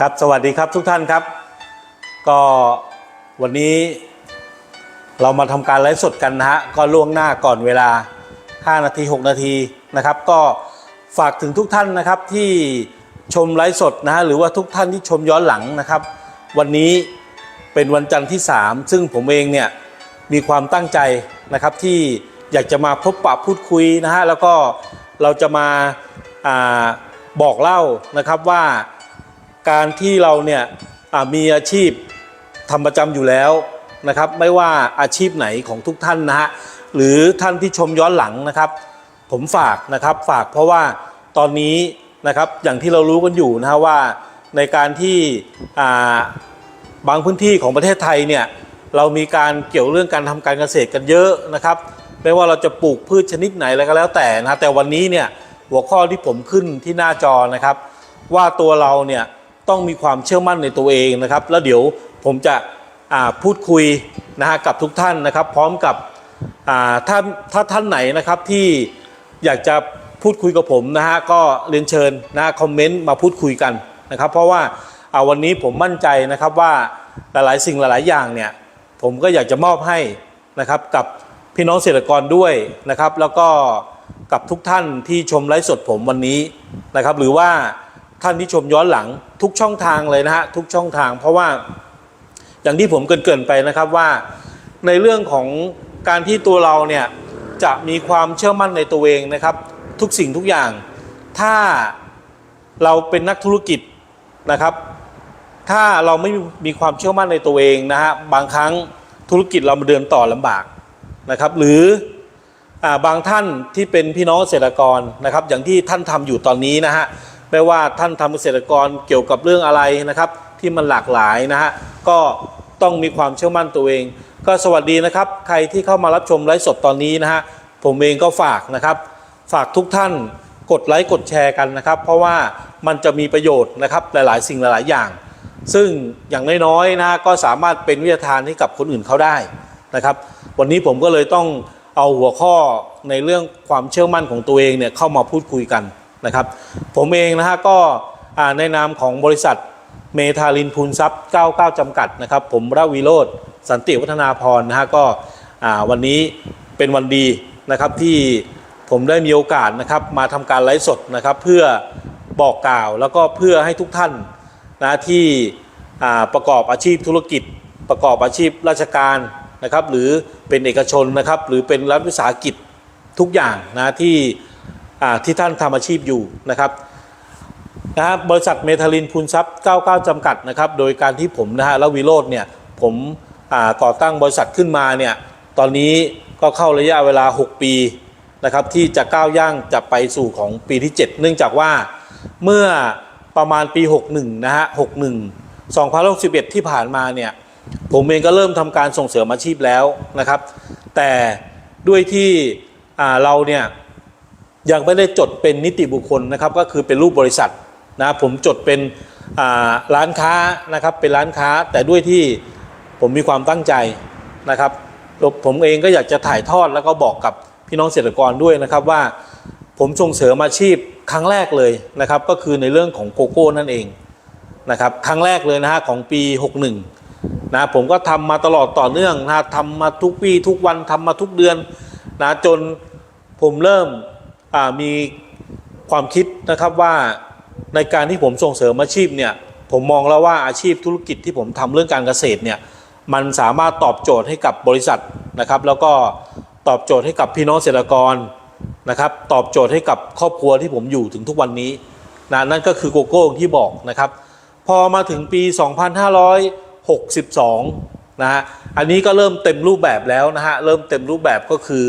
ครับสวัสดีครับทุกท่านครับ ก็วันนี้เรามาทำการไลฟ์สดกันนะฮะก็ล่วงหน้าก่อนเวลา 5 นาที 6 นาทีนะครับ ก็ฝากถึงทุกท่านนะครับที่ชมไลฟ์สดนะฮะหรือว่าทุกท่านที่ชมย้อนหลังนะครับ วันนี้เป็นวันจันทร์ที่ 3 ซึ่งผมเองเนี่ยมีความตั้งใจนะครับที่อยากจะมาพบปะพูดคุยนะฮะแล้วก็เราจะมาอาบอกเล่านะครับว่า การที่เราเนี่ยมีอาชีพทำประจำอยู่แล้วนะครับ ไม่ว่าอาชีพไหนของทุกท่านนะฮะหรือท่านที่ชมย้อนหลังนะครับ ผมฝากนะครับฝากเพราะว่าตอนนี้นะครับอย่างที่เรารู้กันอยู่นะฮะว่าในการที่บางพื้นที่ของประเทศไทยเนี่ยเรามีการเกี่ยวเรื่องการทำการเกษตรกันเยอะนะครับ ไม่ว่าเราจะปลูกพืชชนิดไหนอะไรก็แล้วแต่นะแต่วันนี้เนี่ยหัวข้อที่ผมขึ้นที่หน้าจอนะครับ ว่าตัวเราเนี่ย ต้องมีความเชื่อมั่นในตัวเองนะครับ แล้วเดี๋ยวผมจะพูดคุยนะฮะกับทุกท่านนะครับ พร้อมกับถ้าถ้าท่านไหนนะครับที่อยากจะพูดคุยกับผมนะฮะก็เรียนเชิญนะคอมเมนต์มาพูดคุยกันนะครับ เพราะว่าอ่าวันนี้ผมมั่นใจนะครับว่าหลายๆสิ่งหลาย ๆ อย่างเนี่ยผมก็อยากจะมอบให้นะครับกับพี่น้องเกษตรกรด้วยนะครับ แล้วก็กับทุกท่านที่ชมไลฟ์สดผมวันนี้นะครับ หรือว่า ท่านที่ชมย้อนหลังทุกช่องทางเลยนะฮะทุกช่องทาง เพราะว่าอย่างที่ผมเกินๆไปนะครับว่า ในเรื่องของการที่ตัวเราเนี่ยจะมีความเชื่อมั่นในตัวเองนะครับ ทุกสิ่งทุกอย่าง ถ้าเราเป็นนักธุรกิจนะครับ ถ้าเราไม่มีความเชื่อมั่นในตัวเองนะฮะบางครั้งธุรกิจเรามาเดินต่อลำบากนะครับ หรืออบางท่านที่เป็นพี่น้องเกษตรกรนะครับ อย่างที่ท่านทำอยู่ตอนนี้นะฮะ ไม่ว่าท่านทำเกษตรกรเกี่ยวกับเรื่องอะไรนะครับ ที่มันหลากหลายนะฮะก็ต้องมีความเชื่อมั่นตัวเอง ก็สวัสดีนะครับ ใครที่เข้ามารับชมไลฟ์สดตอนนี้นะฮะผมเองก็ฝากนะครับ ฝากทุกท่านกดไลค์กดแชร์กันนะครับ เพราะว่ามันจะมีประโยชน์นะครับหลาย ๆ สิ่งหลาย ๆ อย่าง ซึ่งอย่างน้อยๆนะก็สามารถเป็นวิทยาทานให้กับคนอื่นเขาได้นะครับ วันนี้ผมก็เลยต้องเอาหัวข้อในเรื่องความเชื่อมั่นของตัวเองเนี่ยเข้ามาพูดคุยกัน นะครับ ผมเองนะฮะก็อ่าในนามของบริษัทเมทาลินพูนทรัพย์ 99 จำกัดนะครับ ผมระวิโรธสันติวัฒนาพรนะฮะก็วันนี้เป็นวันดีนะครับที่ผมได้มีโอกาสนะครับมาทำการไลฟ์สดนะครับเพื่อบอกกล่าวแล้วก็เพื่อให้ทุกท่านนะที่ประกอบอาชีพธุรกิจ ประกอบอาชีพราชการนะครับ หรือเป็นเอกชนนะครับ หรือเป็นรัฐวิสาหกิจทุกอย่างนะที่ ที่ท่านทำอาชีพอยู่นะครับนะครับบริษัทเมทาลินพูนทรัพย์ 99 จำกัดนะครับ โดยการที่ผมนะฮะแล้ววิโรจน์เนี่ย ผมอ่าก่อตั้งบริษัทขึ้นมาเนี่ย ตอนนี้ก็เข้าระยะเวลา 6 ปีนะครับ ที่จะก้าวย่างจะไปสู่ของปีที่ 7 เนื่องจากว่าเมื่อประมาณปี 61 นะฮะ 61 2061ที่ผ่านมาเนี่ย ผมเองก็เริ่มทำการส่งเสริมอาชีพแล้วนะครับ แต่ด้วยที่อ่าเราเนี่ย ยังไม่ได้จดเป็นนิติบุคคลนะครับ ก็คือเป็นรูปบริษัทนะผมจดเป็นร้านค้านะครับเป็นร้านค้าแต่ด้วยที่ผมมีความตั้งใจนะครับ ผมเองก็อยากจะถ่ายทอดแล้วก็บอกกับพี่น้องเกษตรกรด้วยนะครับว่าผมส่งเสริมอาชีพครั้งแรกเลยนะครับ ก็คือในเรื่องของโกโก้นั่นเองนะครับครั้งแรกเลยนะฮะของปี 61นะผมก็ทำมาตลอดต่อเนื่องนะทำมาทุกปีทุกวันทำมาทุกเดือนนะจนผมเริ่ม มีความคิดนะครับว่าในการที่ผมส่งเสริมอาชีพเนี่ยผมมองแล้วว่าอาชีพธุรกิจที่ผมทำเรื่องการเกษตรเนี่ยมันสามารถตอบโจทย์ให้กับบริษัทนะครับ แล้วก็ตอบโจทย์ให้กับพี่น้องเกษตรกรนะครับ ตอบโจทย์ให้กับครอบครัวที่ผมอยู่ถึงทุกวันนี้นะนั่นก็คือโกโก้ที่บอกนะครับ พอมาถึงปี 2562นะฮะอันนี้ก็เริ่มเต็มรูปแบบแล้วนะฮะเริ่มเต็มรูปแบบก็คือ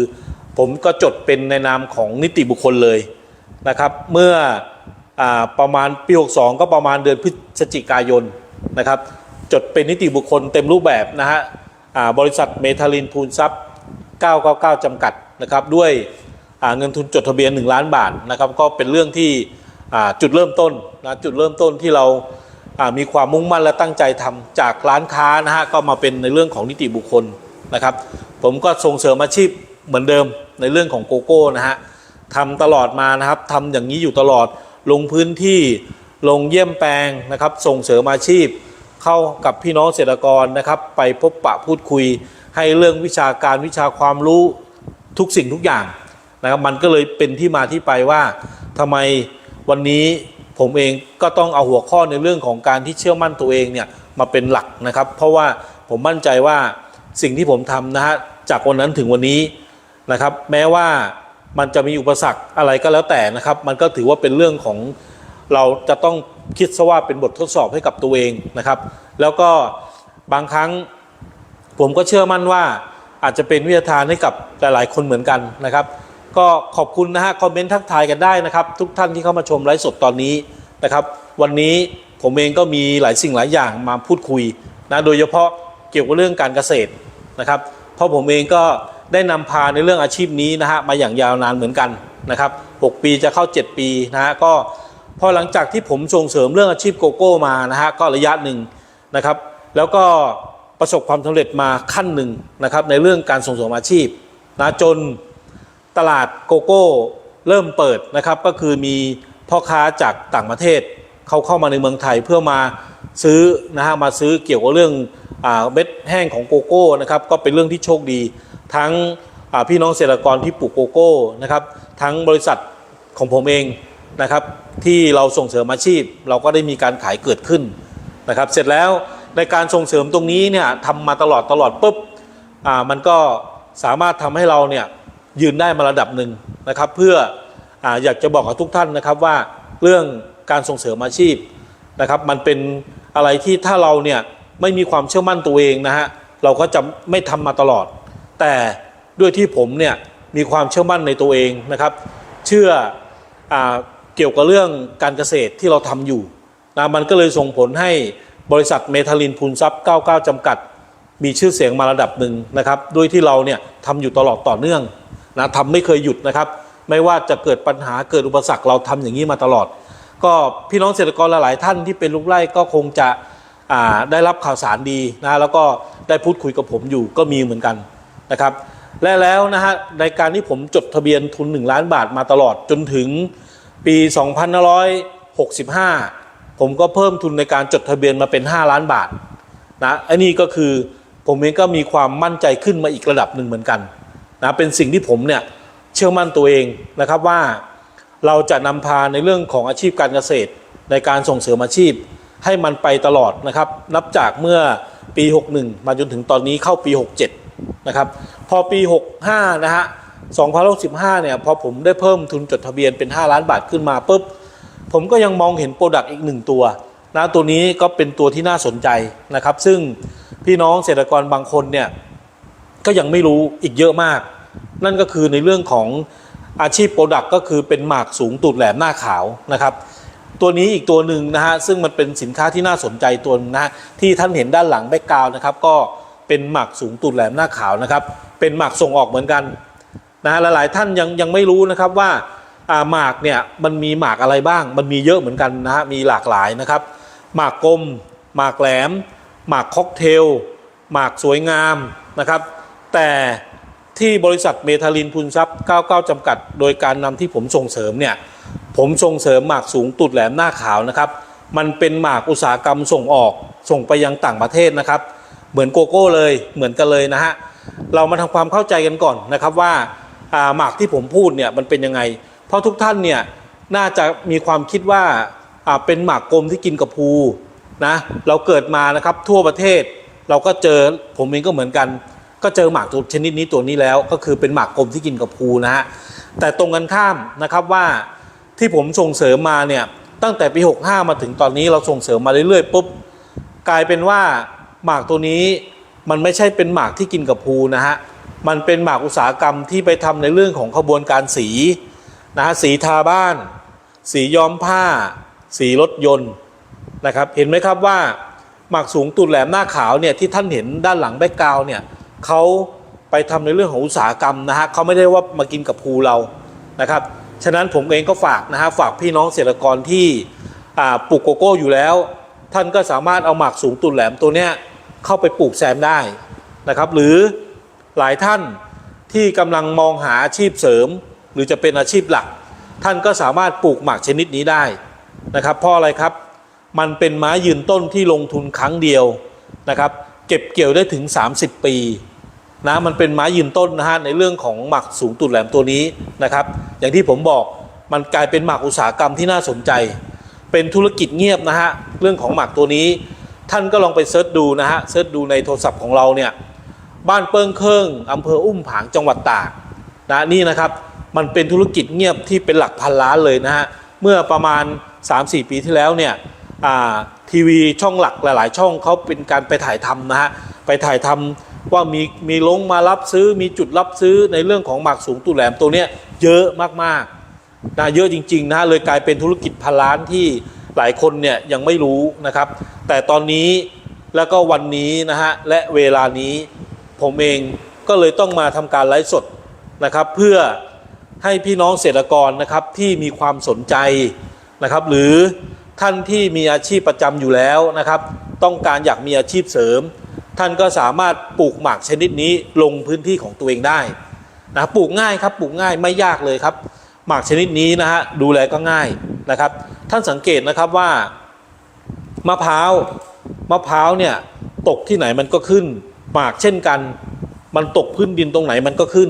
ผมก็จดเป็นในนามของนิติบุคคลเลยนะครับ เมื่ออประมาณปี 62 ก็ประมาณเดือนพฤศจิกายนนะครับ จดเป็นนิติบุคคลเต็มรูปแบบนะฮะบริษัทเมทาลินพูนทรัพย์ 999 จำกัดนะครับ ด้วยเงินทุนจดทะเบียน 1 ล้านบาทนะครับ ก็เป็นเรื่องที่จุดเริ่มต้นนะจุดเริ่มต้นที่เรามีความมุ่งมั่นและตั้งใจทำจากร้านค้านะฮะก็มาเป็นในเรื่องของนิติบุคคลนะครับ ผมก็ส่งเสริมอาชีพเหมือนเดิม ในเรื่องของโกโก้นะฮะทำตลอดมานะครับทำอย่างนี้อยู่ตลอดลงพื้นที่ลงเยี่ยมแปลงนะครับ ส่งเสริมอาชีพ เข้ากับพี่น้องเกษตรกรนะครับ ไปพบปะพูดคุย ให้เรื่องวิชาการวิชาความรู้ทุกสิ่งทุกอย่างนะครับ มันก็เลยเป็นที่มาที่ไปว่าทำไมวันนี้ผมเองก็ต้องเอาหัวข้อในเรื่องของการที่เชื่อมั่นตัวเองเนี่ยมาเป็นหลักนะครับ เพราะว่าผมมั่นใจว่าสิ่งที่ผมทำนะฮะจากวันนั้นถึงวันนี้ นะครับ แม้ว่ามันจะมีอุปสรรคอะไรก็แล้วแต่นะครับ มันก็ถือว่าเป็นเรื่องของเราจะต้องคิดซะว่าเป็นบททดสอบให้กับตัวเองนะครับ แล้วก็บางครั้งผมก็เชื่อมั่นว่าอาจจะเป็นวิทยาทานให้กับหลายๆ คนเหมือนกันนะครับ ก็ขอบคุณนะฮะคอมเมนต์ทักทายกันได้นะครับ ทุกท่านที่เข้ามาชมไลฟ์สดตอนนี้นะครับ วันนี้ผมเองก็มีหลายสิ่งหลายอย่างมาพูดคุยนะโดยเฉพาะเกี่ยวกับเรื่องการเกษตรนะครับ เพราะผมเองก็ ได้นำพาในเรื่องอาชีพนี้นะฮะมาอย่างยาวนานเหมือนกันนะครับ 6 ปีจะเข้า 7 ปีนะฮะก็พอหลังจากที่ผมส่งเสริมเรื่องอาชีพโกโก้มานะฮะก็ระยะหนึ่งนะครับ แล้วก็ประสบความสำเร็จมาขั้นหนึ่งนะครับในเรื่องการส่งเสริมอาชีพนะจนตลาดโกโก้เริ่มเปิดนะครับก็คือมีพ่อค้าจากต่างประเทศเขาเข้ามาในเมืองไทยเพื่อมาซื้อนะฮะมาซื้อเกี่ยวกับเรื่องอเม็ดแห้งของโกโก้นะครับก็เป็นเรื่องที่โชคดี ทั้งพี่น้องเกษตรกรที่ปลูกโกโก้นะครับทั้งบริษัทของผมเองนะครับที่เราส่งเสริมอาชีพ เราก็ได้มีการขายเกิดขึ้นนะครับเสร็จแล้วในการส่งเสริมตรงนี้เนี่ยทำมาตลอดตลอดปุ๊บอ่ามันก็สามารถทำให้เราเนี่ยยืนได้มาระดับหนึ่งนะครับเพื่ออาอยากจะบอกกับทุกท่านนะครับว่าเรื่องการส่งเสริมอาชีพนะครับมันเป็นอะไรที่ถ้าเราเนี่ยไม่มีความเชื่อมั่นตัวเองนะฮะเราก็จะไม่ทำมาตลอด แต่ด้วยที่ผมเนี่ยมีความเชื่อมั่นในตัวเองนะครับ เชื่ออเกี่ยวกับเรื่องการเกษตรที่เราทำอยู่นะมันก็เลยส่งผลให้บริษัทเมทาลินพูนซับ99 จำกัด มีชื่อเสียงมาระดับหนึ่งนะครับด้วยที่เราเนี่ยทำอยู่ตลอดต่อเนื่องนะทำไม่เคยหยุดนะครับ ไม่ว่าจะเกิดปัญหาเกิดอุปสรรคเราทำอย่างนี้มาตลอด ก็พี่น้องเกษตรกรหลาย ๆ ท่านที่เป็นลูกไร่ก็คงจะได้รับข่าวสารดีนะแล้วก็ได้พูดคุยกับผมอยู่ก็มีเหมือนกัน นะครับและแล้วนะฮะในการที่ผมจดทะเบียนทุน 1 ล้านบาทมาตลอดจนถึงปี 2565 ผมก็เพิ่มทุนในการจดทะเบียนมาเป็น 5 ล้านบาทนะอันนี้ก็คือผมเองก็มีความมั่นใจขึ้นมาอีกระดับหนึ่งเหมือนกันนะเป็นสิ่งที่ผมเนี่ยเชื่อมั่นตัวเองนะครับว่าเราจะนำพาในเรื่องของอาชีพการเกษตร ในการส่งเสริมอาชีพให้มันไปตลอดนะครับ นับจากเมื่อปี 61 มาจนถึงตอนนี้เข้าปี 67 นะครับพอปี 65 นะฮะ2065เนี่ยพอผมได้เพิ่มทุนจดทะเบียนเป็น 5 ล้านบาทขึ้นมาปุ๊บ ผมก็ยังมองเห็นโปรดักต์อีกหนึ่งตัวนะตัวนี้ก็เป็นตัวที่น่าสนใจนะครับ ซึ่งพี่น้องเกษตรกรบางคนเนี่ยก็ยังไม่รู้อีกเยอะมาก นั่นก็คือในเรื่องของอาชีพโปรดักต์ก็คือเป็นหมากสูงตูดแหลมหน้าขาวนะครับ ตัวนี้อีกตัวหนึ่งนะฮะซึ่งมันเป็นสินค้าที่น่าสนใจตัวนะฮะที่ท่านเห็นด้านหลังแบ็กกราวนะครับก็ เป็นหมากสูงตูดแหลมหน้าขาวนะครับ เป็นหมากส่งออกเหมือนกันนะฮะหลายๆท่านยังยังไม่รู้นะครับว่าหมากเนี่ยมันมีหมากอะไรบ้าง มันมีเยอะเหมือนกันนะฮะมีหลากหลายนะครับ หมากกลม หมากแหลม หมากค็อกเทล หมากสวยงามนะครับ แต่ที่บริษัทเมทาลินพูนซับ99 จำกัด โดยการนำที่ผมส่งเสริมเนี่ยผมส่งเสริมหมากสูงตุดแหลมหน้าขาวนะครับ มันเป็นหมากอุตสาหกรรมส่งออกส่งไปยังต่างประเทศนะครับ เหมือนโกโก้เลยเหมือนกันเลยนะฮะเรามาทำความเข้าใจกันก่อนนะครับว่าหมากที่ผมพูดเนี่ยมันเป็นยังไง เพราะทุกท่านเนี่ยน่าจะมีความคิดว่าเป็นหมากกลมที่กินกับพูนะเราเกิดมานะครับทั่วประเทศเราก็เจอผมเองก็เหมือนกัน ก็เจอหมากตัวชนิดนี้ตัวนี้แล้วก็คือเป็นหมากกลมที่กินกับพูนะฮะแต่ตรงกันข้ามนะครับว่าที่ผมส่งเสริมมาเนี่ยตั้งแต่ปี 65 มาถึงตอนนี้เราส่งเสริมมาเรื่อยๆปุ๊บกลายเป็นว่า หมากตัวนี้มันไม่ใช่เป็นหมากที่กินกับพูนะฮะ มันเป็นหมากอุตสาหกรรมที่ไปทำในเรื่องของขบวนการสีนะฮะสีทาบ้าน สีย้อมผ้า สีรถยนต์นะครับ เห็นไหมครับว่าหมากสูงตุดแหลมหน้าขาวเนี่ยที่ท่านเห็นด้านหลังแบ็กกราวเนี่ยเขาไปทำในเรื่องของอุตสาหกรรมนะฮะเขาไม่ได้ว่ามากินกับพูเรานะครับ ฉะนั้นผมเองก็ฝากนะฮะฝากพี่น้องเกษตรกรที่ปลูกโกโก้อยู่แล้ว ท่านก็สามารถเอาหมากสูงตุนแหลมตัวเนี้ย เข้าไปปลูกแซมได้นะครับ หรือหลายท่านที่กำลังมองหาอาชีพเสริม หรือจะเป็นอาชีพหลัก ท่านก็สามารถปลูกหมากชนิดนี้ได้นะครับเพราะอะไรครับ มันเป็นไม้ยืนต้นที่ลงทุนครั้งเดียวนะครับ เก็บเกี่ยวได้ถึง 30 ปีนะมันเป็นไม้ยืนต้นนะฮะในเรื่องของหมักสูงตุดแหลมตัวนี้นะครับ อย่างที่ผมบอกมันกลายเป็นหมักอุตสาหกรรมที่น่าสนใจ เป็นธุรกิจเงียบนะฮะเรื่องของหมักตัวนี้ ท่านก็ลองไปเซิร์ชดูนะฮะเซิร์ชดูในโทรศัพท์ของเราเนี่ยบ้านเปิ้งเครื่องอำเภออุ้มผางจังหวัดตากนะนี่นะครับมันเป็นธุรกิจเงียบที่เป็นหลักพันล้านเลยนะฮะเมื่อประมาณ 3-4 ปีที่แล้วเนี่ยทีวีช่องหลักหลาย ๆ ช่องเขาเป็นการไปถ่ายทำนะฮะไปถ่ายทำว่ามีมีลงมารับซื้อมีจุดรับซื้อในเรื่องของหมากสูงตุแหลมตัวเนี้ยเยอะมากๆนะเยอะจริงๆนะเลยกลายเป็นธุรกิจพันล้านที่ หลายคนเนี่ยยังไม่รู้นะครับ แต่ตอนนี้แล้วก็วันนี้นะฮะและเวลานี้ผมเองก็เลยต้องมาทำการไลฟ์สดนะครับ เพื่อให้พี่น้องเกษตรกรนะครับที่มีความสนใจนะครับ หรือท่านที่มีอาชีพประจำอยู่แล้วนะครับ ต้องการอยากมีอาชีพเสริม ท่านก็สามารถปลูกหมากชนิดนี้ลงพื้นที่ของตัวเองได้นะปลูกง่ายครับปลูกง่ายไม่ยากเลยครับ หมากชนิดนี้นะฮะดูแลก็ง่ายนะครับ ท่านสังเกตนะครับว่ามะพร้าวมะพร้าวเนี่ยตกที่ไหนมันก็ขึ้นหมากเช่นกัน มันตกพื้นดินตรงไหนมันก็ขึ้น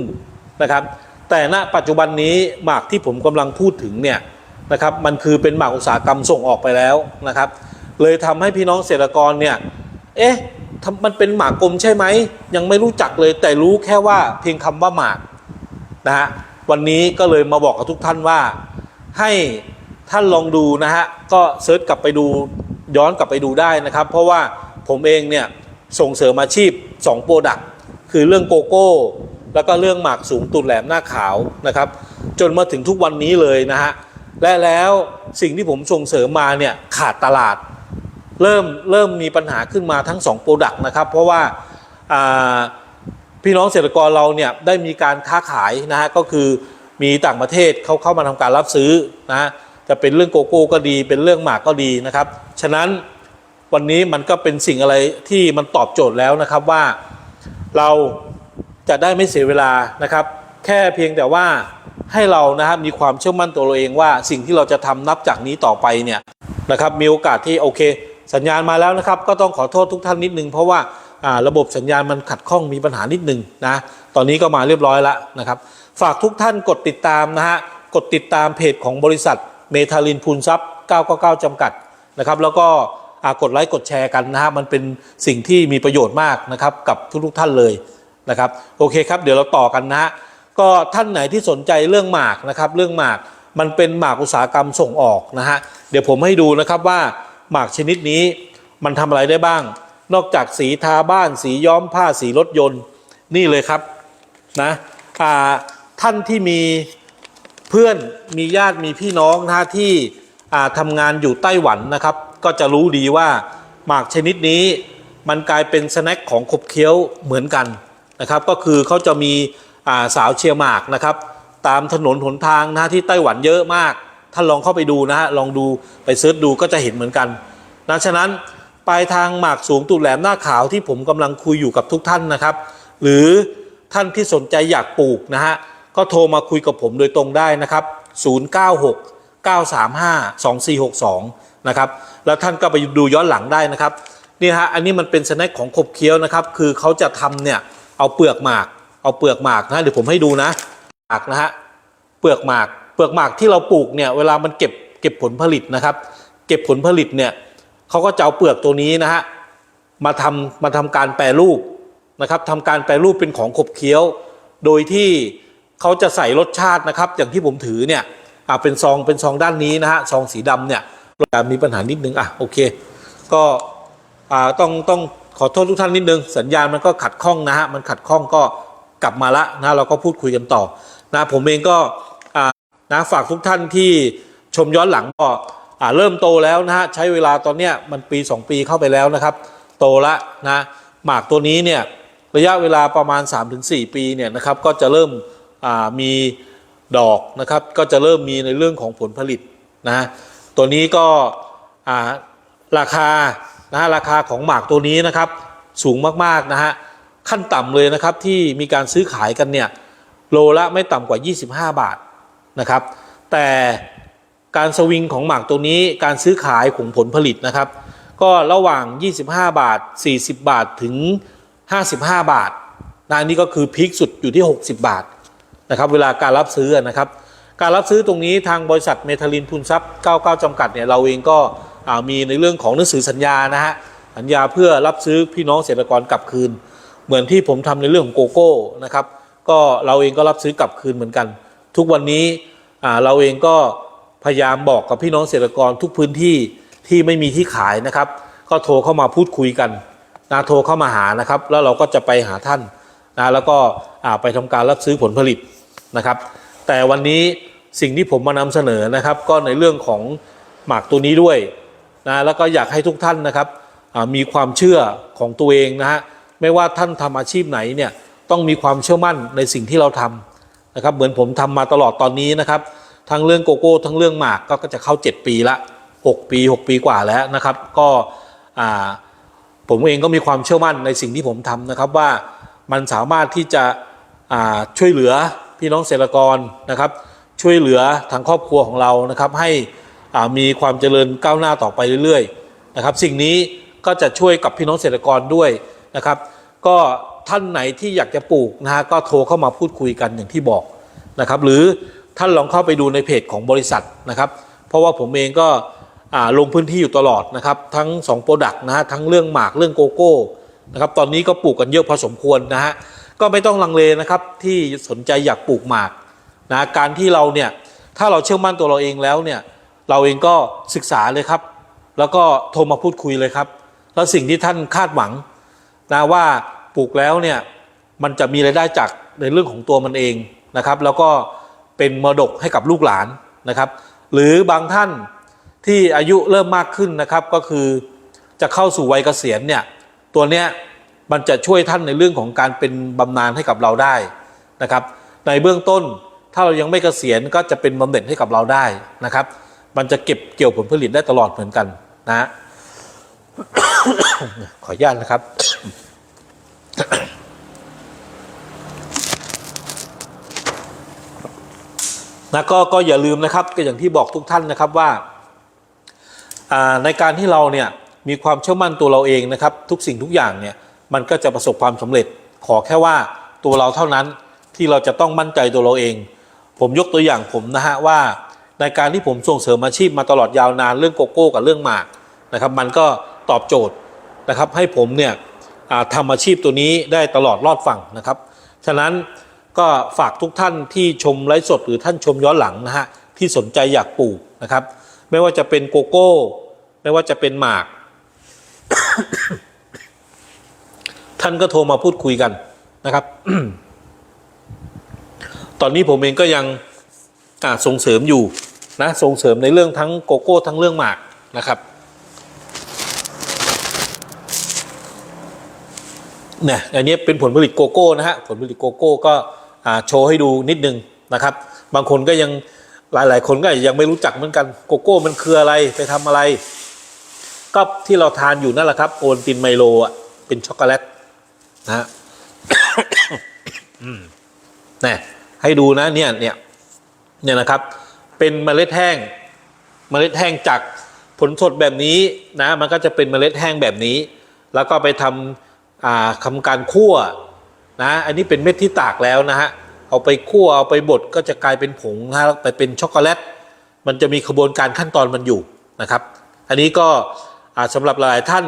นะครับ แต่ณปัจจุบันนี้หมากที่ผมกำลังพูดถึงเนี่ยนะครับมันคือเป็นหมากอุตสาหกรรมส่งออกไปแล้วนะครับ เลยทำให้พี่น้องเกษตรกรเนี่ยเอ๊ะมันเป็นหมากกลมใช่ไหมยังไม่รู้จักเลยแต่รู้แค่ว่าเพียงคำว่าหมากนะฮะวันนี้ก็เลยมาบอกกับทุกท่านว่าให้ ท่านลองดูนะฮะก็เซิร์ชกลับไปดูย้อนกลับไปดูได้นะครับ เพราะว่าผมเองเนี่ยส่งเสริมอาชีพ2โปรดักคือเรื่องโกโก้ แล้วก็เรื่องหมากสูงตุดแหลมหน้าขาวนะครับ จนมาถึงทุกวันนี้เลยนะฮะและแล้วสิ่งที่ผมส่งเสริมมาเนี่ยขาดตลาด เริ่มเริ่มมีปัญหาขึ้นมาทั้ง2โปรดักต์นะครับ เพราะว่าพี่น้องเกษตรกรเราเนี่ยได้มีการค้าขายนะฮะก็คือมีต่างประเทศเขาเข้ามาทำการรับซื้อนะะ จะเป็นเรื่องโกโก้ก็ดี เป็นเรื่องหมากก็ดีนะครับ ฉะนั้นวันนี้มันก็เป็นสิ่งอะไรที่มันตอบโจทย์แล้วนะครับว่าเราจะได้ไม่เสียเวลานะครับ แค่เพียงแต่ว่าให้เรานะครับมีความเชื่อมั่นตัวเราเองว่าสิ่งที่เราจะทำนับจากนี้ต่อไปเนี่ยนะครับมีโอกาสที่โอเค สัญญาณมาแล้วนะครับ ก็ต้องขอโทษทุกท่านนิดนึงเพราะว่าระบบสัญญาณมันขัดข้องมีปัญหานิดนึงนะตอนนี้ก็มาเรียบร้อยแล้วนะครับ ฝากทุกท่านกดติดตามนะฮะกดติดตามเพจของบริษัท เมทาลินพูนซับ999 จำกัดนะครับแล้วก็กดไลค์กดแชร์กันนะฮะมันเป็นสิ่งที่มีประโยชน์มากนะครับกับทุกๆท่านเลยนะครับโอเคครับ เดี๋ยวเราต่อกันนะฮะก็ท่านไหนที่สนใจเรื่องหมากนะครับเรื่องหมากมันเป็นหมากอุตสาหกรรมส่งออกนะฮะเดี๋ยวผมให้ดูนะครับว่าหมากชนิดนี้มันทำอะไรได้บ้าง นอกจากสีทาบ้านสีย้อมผ้าสีรถยนต์นี่เลยครับนะท่านที่มี เพื่อนมีญาติมีพี่น้องนะที่ทำงานอยู่ไต้หวันนะครับ ก็จะรู้ดีว่าหมากชนิดนี้มันกลายเป็นสแน็คของขบเคี้ยวเหมือนกันนะครับ ก็คือเขาจะมีาสาวเชียร์หมากนะครับ ตามถนนหนทางนะที่ไต้หวันเยอะมากท่านลองเข้าไปดูนะฮะลองดูไปเซิร์ชดูก็จะเห็นเหมือนกันนะฉะนั้นปลายทางหมากสูงตูดแหลมหน้าขาวที่ผมกำลังคุยอยู่กับทุกท่านนะครับ หรือท่านที่สนใจอยากปลูกนะฮะ ก็โทรมาคุยกับผมโดยตรงได้นะครับ 096 935 2462 นะครับ แล้วท่านก็ไปดูย้อนหลังได้นะครับ นี่ฮะ อันนี้มันเป็นสแน็คของขบเคี้ยวนะครับ คือเขาจะทำเนี่ย เอาเปลือกหมาก เอาเปลือกหมากนะเดี๋ยวผมให้ดูนะหมากนะฮะ เปลือกหมาก เปลือกหมากที่เราปลูกเนี่ย เวลามันเก็บเก็บผลผลิตนะครับ เก็บผลผลิตเนี่ยเขาก็จะเอาเปลือกตัวนี้นะฮะ มาทำมาทำการแปรรูปนะครับทำการแปรรูปเป็นของขบเคี้ยว โดยที่ เขาจะใส่รสชาตินะครับ อย่างที่ผมถือเนี่ยอ่าเป็นซองเป็นซองด้านนี้นะฮะซองสีดำเนี่ยเรามีปัญหานิดนึงอะโอเค ก็อ่าต้องต้องขอโทษทุกท่านนิดนึง สัญญาณมันก็ขัดข้องนะฮะมันขัดข้องก็กลับมาละนะเราก็พูดคุยกันต่อนะผมเองก็นะฝากทุกท่านที่ชมย้อนหลังก็อ่าเริ่มโตแล้วนะฮะใช้เวลาตอนเนี้ยมันปี 2 ปีเข้าไปแล้วนะครับ โตละนะหมากตัวนี้เนี่ยระยะเวลาประมาณ 3-4 ปีเนี่ยนะครับก็จะเริ่ม มีดอกนะครับก็จะเริ่มมีในเรื่องของผลผลิตนะตัวนี้ก็ราคานะราคาของหมากตัวนี้นะครับสูงมากๆนะฮะขั้นต่ำเลยนะครับที่มีการซื้อขายกันเนี่ยโลละไม่ต่ำกว่า 25 บาทนะครับ แต่การสวิงของหมากตัวนี้การซื้อขายของผลผลิตนะครับ ก็ระหว่าง 25 บาท 40 บาทถึง 55 บาทนะอันนี่ก็คือพีคสุดอยู่ที่ 60 บาท นะครับเวลาการรับซื้อนะครับ การรับซื้อตรงนี้ทางบริษัทเมทัลินทุนทรัพย์ 99 จำกัดเนี่ยเราเองก็มีในเรื่องของหนังสือสัญญานะฮะสัญญาเพื่อรับซื้อพี่น้องเกษตรกรกลับคืน เหมือนที่ผมทำในเรื่องของโกโก้นะครับก็เราเองก็รับซื้อกลับคืนเหมือนกัน ทุกวันนี้เราเองก็พยายามบอกกับพี่น้องเกษตรกรทุกพื้นที่ที่ไม่มีที่ขายนะครับ ก็โทรเข้ามาพูดคุยกันนะโทรเข้ามาหานะครับ แล้วเราก็จะไปหาท่านนะแล้วก็ไปทำการรับซื้อผลผลิต นะครับ แต่วันนี้สิ่งที่ผมมานำเสนอนะครับ ก็ในเรื่องของหมากตัวนี้ด้วยนะแล้วก็อยากให้ทุกท่านนะครับมีความเชื่อของตัวเองนะฮะไม่ว่าท่านทำอาชีพไหนเนี่ยต้องมีความเชื่อมั่นในสิ่งที่เราทำนะครับ เหมือนผมทำมาตลอดตอนนี้นะครับ ทั้งเรื่องโกโก้ทั้งเรื่องหมากก็จะเข้า 7 ปีละ 6 ปี 6 ปีกว่าแล้วนะครับ ก็ผมเองก็มีความเชื่อมั่นในสิ่งที่ผมทำนะครับว่ามันสามารถที่จะช่วยเหลือ พี่น้องเกษตรกรนะครับ ช่วยเหลือทางครอบครัวของเรานะครับ ให้มีความเจริญก้าวหน้าต่อไปเรื่อยๆนะครับ สิ่งนี้ก็จะช่วยกับพี่น้องเกษตรกรด้วยนะครับ ก็ท่านไหนที่อยากจะปลูกนะฮะก็โทรเข้ามาพูดคุยกันอย่างที่บอกนะครับ หรือท่านลองเข้าไปดูในเพจของบริษัทนะครับ เพราะว่าผมเองก็ลงพื้นที่อยู่ตลอดนะครับ ทั้ง2โปรดักต์นะฮะทั้งเรื่องหมากเรื่องโกโก้นะครับตอนนี้ก็ปลูกกันเยอะพอสมควรนะฮะ ก็ไม่ต้องลังเลนะครับที่สนใจอยากปลูกหมากนะการที่เราเนี่ยถ้าเราเชื่อมั่นตัวเราเองแล้วเนี่ยเราเองก็ศึกษาเลยครับ แล้วก็โทรมาพูดคุยเลยครับ แล้วสิ่งที่ท่านคาดหวังนะว่าปลูกแล้วเนี่ยมันจะมีรายได้จากในเรื่องของตัวมันเองนะครับ แล้วก็เป็นมรดกให้กับลูกหลานนะครับ หรือบางท่านที่อายุเริ่มมากขึ้นนะครับก็คือจะเข้าสู่วัยเกษียณเนี่ยตัวเนี้ย มันจะช่วยท่านในเรื่องของการเป็นบำนาญให้กับเราได้นะครับ ในเบื้องต้นถ้าเรายังไม่เกษียณก็จะเป็นบำเหน็จให้กับเราได้นะครับ มันจะเก็บเกี่ยวผลผลิตได้ตลอดเหมือนกันนะขออนุญาตนะครับ นะก็ก็อย่าลืมนะครับก็อย่างที่บอกทุกท่านนะครับว่าอ่าในการที่เราเนี่ยมีความเชื่อมั่นตัวเราเองนะครับ ทุกสิ่งทุกอย่างเนี่ย มันก็จะประสบความสำเร็จ ขอแค่ว่าตัวเราเท่านั้นที่เราจะต้องมั่นใจตัวเราเอง ผมยกตัวอย่างผมนะฮะว่าในการที่ผมส่งเสริมอาชีพมาตลอดยาวนานเรื่องโกโก้กับเรื่องหมากนะครับ มันก็ตอบโจทย์นะครับให้ผมเนี่ยทำอาชีพตัวนี้ได้ตลอดรอดฝั่งนะครับ ฉะนั้นก็ฝากทุกท่านที่ชมไลฟ์สดหรือท่านชมย้อนหลังนะฮะที่สนใจอยากปลูกนะครับ ไม่ว่าจะเป็นโกโก้ ไม่ว่าจะเป็นหมาก ท่านก็โทรมาพูดคุยกันนะครับ ตอนนี้ผมเองก็ยังส่งเสริมอยู่นะส่งเสริมในเรื่องทั้งโกโก้ทั้งเรื่องหมากนะครับเนี่ยอันนี้เป็นผลผลิตโกโก้นะฮะผลผลิตโกโก้ก็โชว์ให้ดูนิดนึงนะครับ บางคนก็ยังหลาย ๆ คนก็ยังไม่รู้จักเหมือนกันโกโก้มันคืออะไรไปทำอะไร ก็ที่เราทานอยู่นั่นแหละครับ โอนตินไมโลอะเป็นช็อกโกแลต นะฮะเนี่ยให้ดูนะเนี่ยเนี่ยเนี่ยนะครับ เป็นเมล็ดแห้ง เมล็ดแห้งจากผลสดแบบนี้นะ มันก็จะเป็นเมล็ดแห้งแบบนี้ แล้วก็ไปทำอ่าทำการคั่วนะ อันนี้เป็นเม็ดที่ตากแล้วนะฮะเอาไปคั่วเอาไปบดก็จะกลายเป็นผงนะไปเป็นช็อกโกแลตมันจะมีขบวนการขั้นตอนมันอยู่นะครับ อันนี้ก็อ่าสำหรับหลายท่าน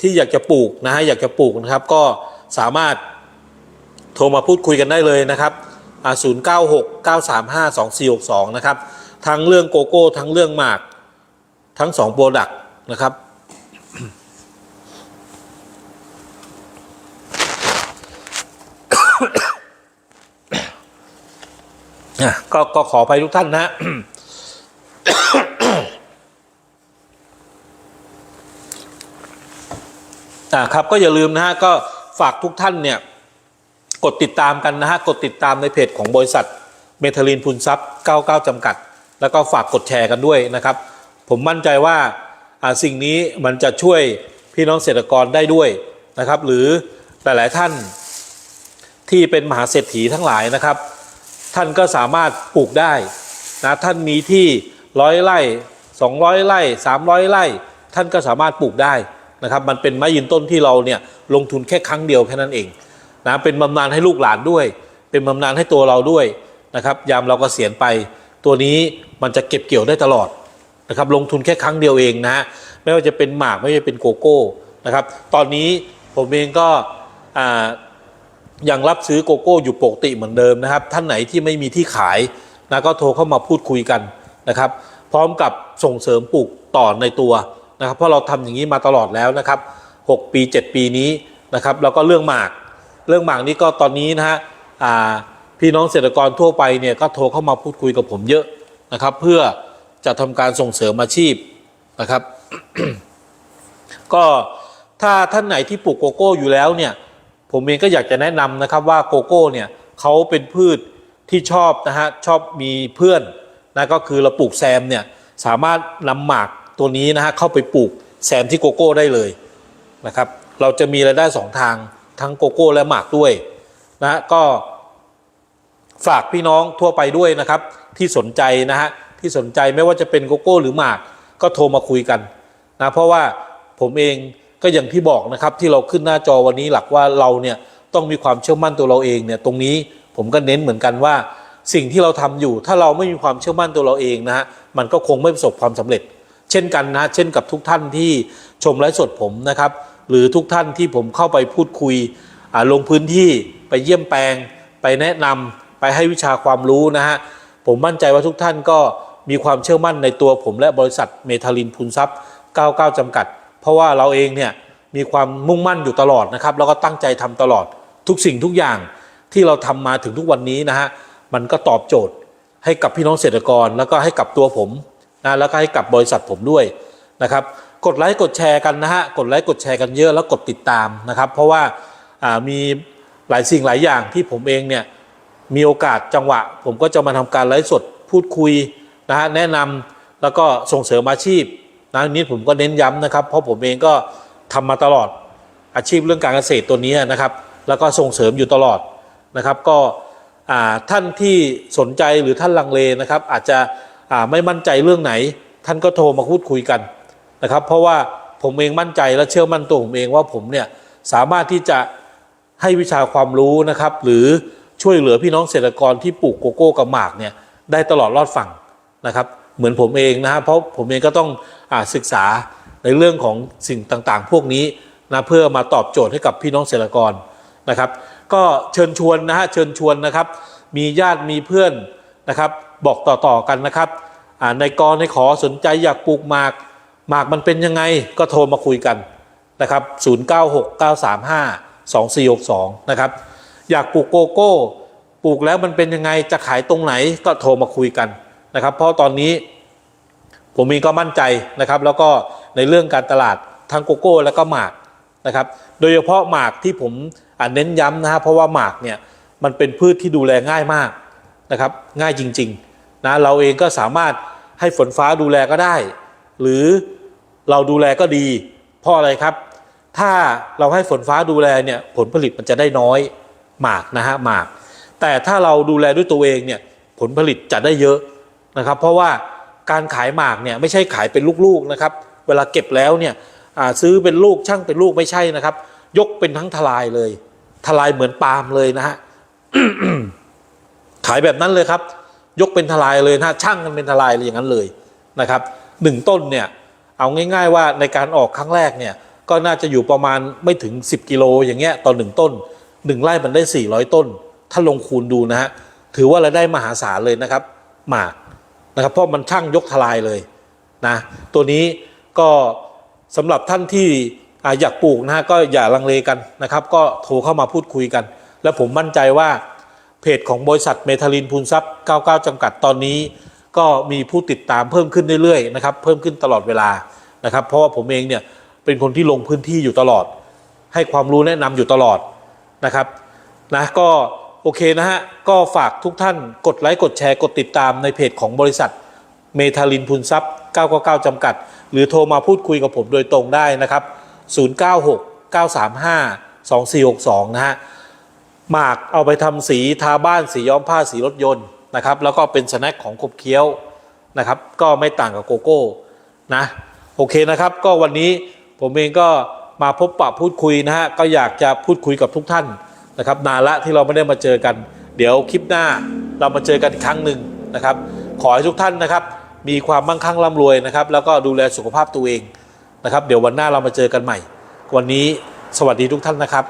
ที่อยากจะปลูกนะฮะอยากจะปลูกนะครับ ก็ สามารถโทรมาพูดคุยกันได้เลยนะครับอ่า096 935 2462 นะครับ ทั้งเรื่องโกโก้ ทั้งเรื่องหมาก ทั้ง2โปรดักต์นะครับอะก็ก็ขอไปทุกท่านนะอ่าครับก็อย่าลืมนะฮะก็ ฝากทุกท่านเนี่ยกดติดตามกันนะฮะกดติดตามในเพจของบริษัทเมทาลินพุนซับ99 จำกัด แล้วก็ฝากกดแชร์กันด้วยนะครับ ผมมั่นใจว่าสิ่งนี้มันจะช่วยพี่น้องเกษตรกรได้ด้วยนะครับ หรือหลาย ๆ ท่านที่เป็นมหาเศรษฐีทั้งหลายนะครับ ท่านก็สามารถปลูกได้นะท่านมีที่ร้อยไร่สองร้อยไร่สามร้อยไร่ท่านก็สามารถปลูกได้ นะครับมันเป็นไม้ยืนต้นที่เราเนี่ยลงทุนแค่ครั้งเดียวแค่นั้นเองนะเป็นบำนาญให้ลูกหลานด้วย เป็นบำนาญให้ตัวเราด้วยนะครับยามเราก็เสียณไป ตัวนี้มันจะเก็บเกี่ยวได้ตลอดนะครับลงทุนแค่ครั้งเดียวเองนะฮะไม่ว่าจะเป็นหมากไม่ว่าจะเป็นโกโก้นะครับตอนนี้ผมเองก็ยังรับซื้อโกโก้อยู่ปกติเหมือนเดิมนะครับ ท่านไหนที่ไม่มีที่ขายนะก็โทรเข้ามาพูดคุยกันนะครับ พร้อมกับส่งเสริมปลูกต่อในตัว นะครับเพราะเราทำอย่างนี้มาตลอดแล้วนะครับ 6 ปี 7 ปีนี้นะครับแล้วก็เรื่องหมาก เรื่องหมากนี้ก็ตอนนี้นะฮะพี่น้องเกษตรกรทั่วไปเนี่ยก็โทรเข้ามาพูดคุยกับผมเยอะนะครับ เพื่อจะทำการส่งเสริมอาชีพนะครับ ก็ถ้าท่านไหนที่ปลูกโกโก้อยู่แล้วเนี่ย ผมเองก็อยากจะแนะนำนะครับว่าโกโก้เนี่ยเขาเป็นพืชที่ชอบนะฮะชอบมีเพื่อนนะก็คือเราปลูกแซมเนี่ยสามารถนำหมาก ตัวนี้นะฮะเข้าไปปลูกแซมที่โกโก้ได้เลยนะครับ เราจะมีรายได้สองทางทั้งโกโก้และหมากด้วยนะก็ฝากพี่น้องทั่วไปด้วยนะครับ ที่สนใจนะฮะที่สนใจไม่ว่าจะเป็นโกโก้หรือหมากก็โทรมาคุยกันนะเพราะว่าผมเองก็อย่างที่บอกนะครับที่เราขึ้นหน้าจอวันนี้หลักว่าเราเนี่ยต้องมีความเชื่อมั่นตัวเราเองเนี่ยตรงนี้ผมก็เน้นเหมือนกันว่า สิ่งที่เราทำอยู่ ถ้าเราไม่มีความเชื่อมั่นตัวเราเองนะฮะมันก็คงไม่ประสบความสำเร็จ เช่นกันนะเช่นกับทุกท่านที่ชมไลฟ์สดผมนะครับ หรือทุกท่านที่ผมเข้าไปพูดคุยลงพื้นที่ไปเยี่ยมแปลง ไปแนะนำไปให้วิชาความรู้นะฮะผมมั่นใจว่าทุกท่านก็มีความเชื่อมั่นในตัวผมและบริษัทเมทาลินพูนทรัพย์ 99 จำกัด เพราะว่าเราเองเนี่ยมีความมุ่งมั่นอยู่ตลอดนะครับ แล้วก็ตั้งใจทำตลอดทุกสิ่งทุกอย่างที่เราทำมาถึงทุกวันนี้นะฮะมันก็ตอบโจทย์ให้กับพี่น้องเกษตรกร แล้วก็ให้กับตัวผม นะแล้วก็ให้กับบริษัทผมด้วยนะครับ กดไลค์กดแชร์กันนะฮะกดไลค์กดแชร์กันเยอะแล้วกดติดตามนะครับ เพราะว่าามีหลายสิ่งหลายอย่างที่ผมเองเนี่ยมีโอกาสจังหวะ ผมก็จะมาทำการไลฟ์สดพูดคุยนะฮะแนะนำแล้วก็ส่งเสริมอาชีพนะนี้ผมก็เน้นย้ำนะครับ เพราะผมเองก็ทำมาตลอดอาชีพเรื่องการเกษตรตัวนี้นะครับ แล้วก็ส่งเสริมอยู่ตลอดนะครับ ก็ท่านที่สนใจหรือท่านลังเลนะครับ อาจจะ ไม่มั่นใจเรื่องไหน ท่านก็โทรมาพูดคุยกันนะครับ เพราะว่าผมเองมั่นใจและเชื่อมั่นตัวผมเองว่าผมเนี่ยสามารถที่จะให้วิชาความรู้นะครับ หรือช่วยเหลือพี่น้องเกษตรกรที่ปลูกโกโก้กับหมากเนี่ยได้ตลอดรอดฝั่งนะครับ เหมือนผมเองนะฮะเพราะผมเองก็ต้องอศึกษาในเรื่องของสิ่งต่างๆ พวกนี้นะเพื่อมาตอบโจทย์ให้กับพี่น้องเกษตรกรนะครับ ก็เชิญชวนนะฮะเชิญชวนนะครับ มีญาติมีเพื่อน นะครับบอกต่อๆกันนะครับอ่าในกรในขอสนใจอยากปลูกหมากหมากมันเป็นยังไงก็โทรมาคุยกันนะครับ0969352462นะครับอยากปลูกโกโก้ ปลูกแล้วมันเป็นยังไงจะขายตรงไหนก็โทรมาคุยกันนะครับ เพราะตอนนี้ผมเองก็มั่นใจนะครับ แล้วก็ในเรื่องการตลาดทั้งโกโก้แล้วก็หมากนะครับ โดยเฉพาะหมากที่ผมเน้นย้ำนะฮะเพราะว่าหมากเนี่ยมันเป็นพืชที่ดูแลง่ายมาก นะครับง่ายจริงๆนะเราเองก็สามารถให้ฝนฟ้าดูแลก็ได้ หรือเราดูแลก็ดีเพราะอะไรครับ ถ้าเราให้ฝนฟ้าดูแลเนี่ยผลผลิตมันจะได้น้อยหมากนะฮะหมาก แต่ถ้าเราดูแลด้วยตัวเองเนี่ยผลผลิตจะได้เยอะนะครับ เพราะว่าการขายหมากเนี่ยไม่ใช่ขายเป็นลูกๆนะครับ เวลาเก็บแล้วเนี่ยซื้อเป็นลูกช่างเป็นลูกไม่ใช่นะครับ ยกเป็นทั้งทลายเลย ทลายเหมือนปาล์มเลยนะฮะ ขายแบบนั้นเลยครับ ยกเป็นทลายเลยนะช่างกันเป็นทลายเลยอย่างนั้นเลยนะครับหนึ่งต้นเนี่ยเอาง่าย ๆ ว่าในการออกครั้งแรกเนี่ยก็น่าจะอยู่ประมาณไม่ถึง 10 กิโลอย่างเงี้ยต่อหนึ่งต้นหนึ่งไร่มันได้ 400 ต้น ถ้าลงคูณดูนะฮะถือว่ารายได้มหาศาลเลยนะครับหมากนะครับเพราะมันช่างยกทลายเลยนะตัวนี้ก็สำหรับท่านที่ออยากปลูกนะฮะก็อย่าลังเลกันนะครับ ก็โทรเข้ามาพูดคุยกัน และผมมั่นใจว่า เพจของบริษัทเมทาลินพูนทรัพย์ 99 จำกัดตอนนี้ ก็มีผู้ติดตามเพิ่มขึ้นเรื่อยๆนะครับเพิ่มขึ้นตลอดเวลานะครับ เพราะว่าผมเองเนี่ยเป็นคนที่ลงพื้นที่อยู่ตลอด ให้ความรู้แนะนำอยู่ตลอดนะครับนะก็โอเคนะฮะก็ฝากทุกท่านกดไลค์กดแชร์กดติดตามในเพจของบริษัทเมทาลินพูนทรัพย์ 999 จำกัด หรือโทรมาพูดคุยกับผมโดยตรงได้นะครับ 096 935 2462 นะฮะ หมากเอาไปทำสีทาบ้านสีย้อมผ้าสีรถยนต์นะครับ แล้วก็เป็นสแน็คของขบเคี้ยวนะครับ ก็ไม่ต่างกับโกโก้นะโอเคนะครับ ก็วันนี้ผมเองก็มาพบปะพูดคุยนะฮะก็อยากจะพูดคุยกับทุกท่านนะครับ นานละที่เราไม่ได้มาเจอกัน เดี๋ยวคลิปหน้าเรามาเจอกันอีกครั้งหนึ่งนะครับ ขอให้ทุกท่านนะครับ มีความมั่งคั่งร่ำรวยนะครับ แล้วก็ดูแลสุขภาพตัวเองนะครับ เดี๋ยววันหน้าเรามาเจอกันใหม่ วันนี้สวัสดีทุกท่านนะครับ